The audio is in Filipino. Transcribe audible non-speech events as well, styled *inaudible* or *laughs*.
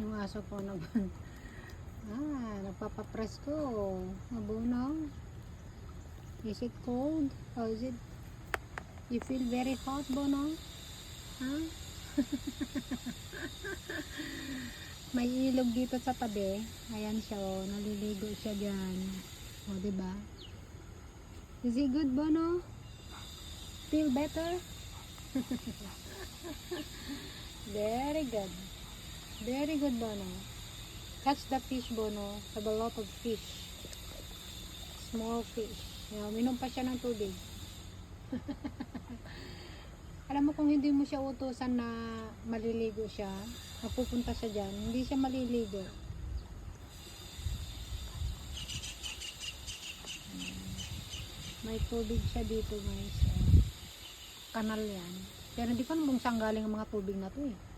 Yung aso *laughs* ko naman. Ah, nagpapapress ko. Mabunaw. Is it cold? Or is it... You feel very hot, Bono? Ha? *laughs* May ilog dito sa tabi. Ayan siya, oh. Naliligo siya dyan. O, oh, diba? Is it good, Bono? Feel better? *laughs* Very good. Very good, Bono. Catch the fish, Bono. Have a lot of fish. Small fish. Yan, minom pa siya ng tubig. *laughs* Alam mo kung hindi mo siya utusan na maliligo siya, mapupunta siya dyan, hindi siya maliligo. May tubig siya dito guys. Kanal yan. Pero hindi kung saan galing ang mga tubig na to eh.